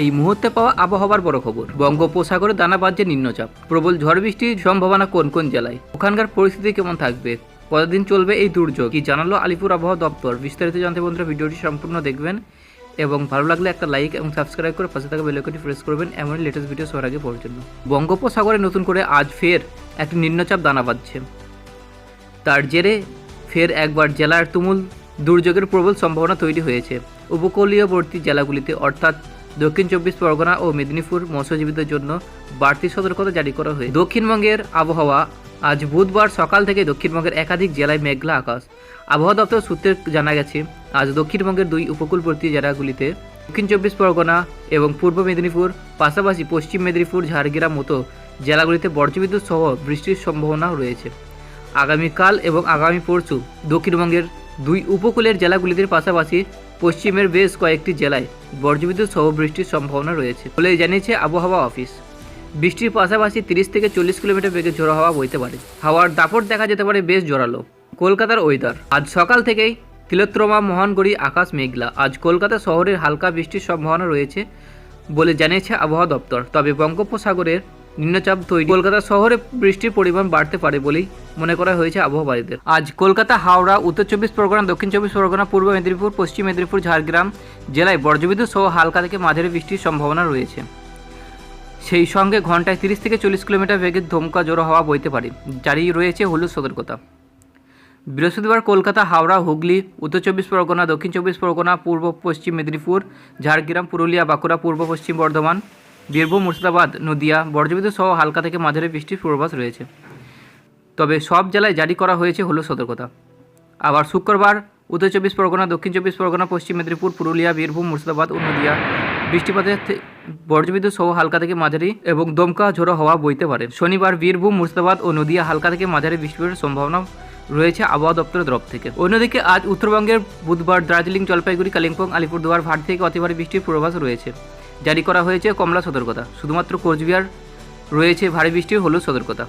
এই মুহূর্তে পাওয়া আবহাওয়ার বড় খবর। বঙ্গোপসাগরে দানা বাজছে নিম্নচাপ। প্রবল ঝড় বৃষ্টির সম্ভাবনা কোন কোন জেলায়? ওখানকার পরিস্থিতি কেমন থাকবে? কতদিন চলবে এই দুর্যোগ? কি জানালো আলিপুর আবহাওয়া দপ্তর? বিস্তারিত জানতে বন্ধুরা ভিডিওটি সম্পূর্ণ দেখবেন এবং ভালো লাগলে একটা লাইক এবং সাবস্ক্রাইব করে পাশে থাকা বেলাইকনটি প্রেস করবেন এমন লেটেস্ট ভিডিও সবার আগে পাওয়ার জন্য। বঙ্গোপসাগরে নতুন করে আজ ফের একটি নিম্নচাপ দানা বাঁধছে। তার জেরে ফের একবার জেলার তুমুল দুর্যোগের প্রবল সম্ভাবনা তৈরি হয়েছে। উপকূলীয়বর্তী জেলাগুলিতে অর্থাৎ দক্ষিণ চব্বিশ পরগনা ও মেদিনীপুর মৎস্যজীবীদের জন্য বাড়তি সতর্কতা জারি করা হয়েছে। দক্ষিণবঙ্গের আবহাওয়া আজ বুধবার সকাল থেকে দক্ষিণবঙ্গের একাধিক জেলায় মেঘলা আকাশ। আবহাওয়া দপ্তর সূত্রে জানা গেছে, আজ দক্ষিণবঙ্গের দুই উপকূলবর্তী জেলাগুলিতে দক্ষিণ চব্বিশ পরগনা এবং পূর্ব মেদিনীপুর, পাশাপাশি পশ্চিম মেদিনীপুর, ঝাড়গ্রাম মতো জেলাগুলিতে বজ্রবিদ্যুৎ সহ বৃষ্টির সম্ভাবনা রয়েছে। আগামীকাল এবং আগামী পরশু দক্ষিণবঙ্গের দুই উপকূলের জেলাগুলির পাশাপাশি পশ্চিমের বেশ কয়েকটি জেলায় বজ্রবিদ্যুৎ সহ বৃষ্টির সম্ভাবনা রয়েছে বলে জানিয়েছে আবহাওয়া অফিস। বৃষ্টির পাশাপাশি তিরিশ থেকে চল্লিশ কিলোমিটার বেগে ঝোড়ো হাওয়া বইতে পারে। হাওয়ার দাপট দেখা যেতে পারে বেশ জোরালো। কলকাতার ওয়েদার আজ সকাল থেকেই তিলোত্তমা মহানগরী আকাশ মেঘলা। আজ কলকাতা শহরের হালকা বৃষ্টির সম্ভাবনা রয়েছে বলে জানিয়েছে আবহাওয়া দপ্তর। তবে বঙ্গোপসাগরের নিম্নচাপ তৈরি। কলকাতা শহরে বৃষ্টির পরিমাণ বাড়তে পারে বলেই মনে করা হয়েছে আবহাওয়াবিদদের। আজ কলকাতা, হাওড়া, উত্তর চব্বিশ পরগনা, দক্ষিণ চব্বিশ পরগনা, পূর্ব মেদিনীপুর, পশ্চিম মেদিনীপুর, ঝাড়গ্রাম জেলায় বজ্রবিদ্যুৎ সহ হালকা থেকে মাঝারি বৃষ্টির সম্ভাবনা রয়েছে। সেই সঙ্গে ঘন্টায় তিরিশ থেকে চল্লিশ কিলোমিটার বেগে ধমকা জোড়ো হাওয়া বইতে পারে, জারি রয়েছে হলুদ সতর্কতা। বৃহস্পতিবার কলকাতা, হাওড়া, হুগলি, উত্তর চব্বিশ পরগনা, দক্ষিণ চব্বিশ পরগনা, পূর্ব পশ্চিম মেদিনীপুর, ঝাড়গ্রাম, পুরুলিয়া, বাঁকুড়া, পূর্ব পশ্চিম বর্ধমান, বীরভূম, মুর্শিদাবাদ, নদিয়া, বজ্রবিদ্যুৎ সহ হালকা থেকে মাঝারি বৃষ্টির পূর্বাভাস রয়েছে। তবে সব জেলায় জারি করা হয়েছে হলুদ সতর্কতা। আবার শুক্রবার উত্তর চব্বিশ পরগনা, দক্ষিণ চব্বিশ পরগনা, পশ্চিম মেদিনীপুর, পুরুলিয়া, বীরভূম, মুর্শিদাবাদ ও নদিয়া বৃষ্টিপাতের বজ্রবিদ্যুৎ সহ হালকা থেকে মাঝারি এবং দমকা ঝোড়ো হওয়া বইতে পারে। শনিবার বীরভূম, মুর্শিদাবাদ ও নদিয়া হালকা থেকে মাঝারি বৃষ্টিপাতের সম্ভাবনা রয়েছে আবহাওয়া দপ্তরের তরফ থেকে। অন্যদিকে আজ উত্তরবঙ্গের বুধবার দার্জিলিং, জলপাইগুড়ি, কালিম্পং, আলিপুরদুয়ার, ভাট থেকে অতি ভারী বৃষ্টির পূর্বাভাস রয়েছে। জারি করা হয়েছে কমলা সতর্কতা। শুধুমাত্র কোচবিহার রয়েছে ভারী বৃষ্টির হলুদ সতর্কতা।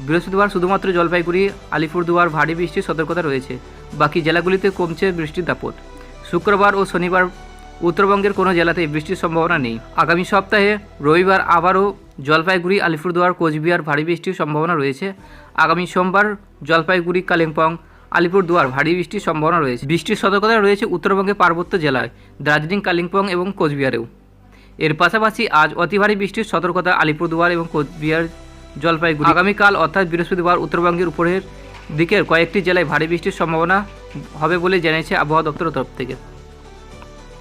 বৃহস্পতিবার শুধুমাত্র জলপাইগুড়ি, আলিপুরদুয়ার, ভারী বৃষ্টির সতর্কতা রয়েছে। বাকি জেলাগুলিতে কমছে বৃষ্টির দাপট। শুক্রবার ও শনিবার উত্তরবঙ্গের কোনো জেলাতেই বৃষ্টির সম্ভাবনা নেই। আগামী সপ্তাহে রবিবার আবারও জলপাইগুড়ি, আলিপুরদুয়ার, কোচবিহার ভারী বৃষ্টির সম্ভাবনা রয়েছে। আগামী সোমবার জলপাইগুড়ি, কালিম্পং, আলিপুরদুয়ার ভারী বৃষ্টির সম্ভাবনা রয়েছে। বৃষ্টির সতর্কতা রয়েছে উত্তরবঙ্গের পার্বত্য জেলায়, দার্জিলিং, কালিম্পং এবং কোচবিহারেও। এর পাশাপাশি আজ অতি ভারী বৃষ্টির সতর্কতা আলিপুরদুয়ার এবং কোচবিহার জলপাইগুড়ি। আগামীকাল অর্থাৎ বৃহস্পতিবার উত্তরবঙ্গের উপরের দিকের কয়েকটি জেলায় ভারী বৃষ্টির সম্ভাবনা হবে বলে জানিয়েছে আবহাওয়া দপ্তরের তরফ থেকে।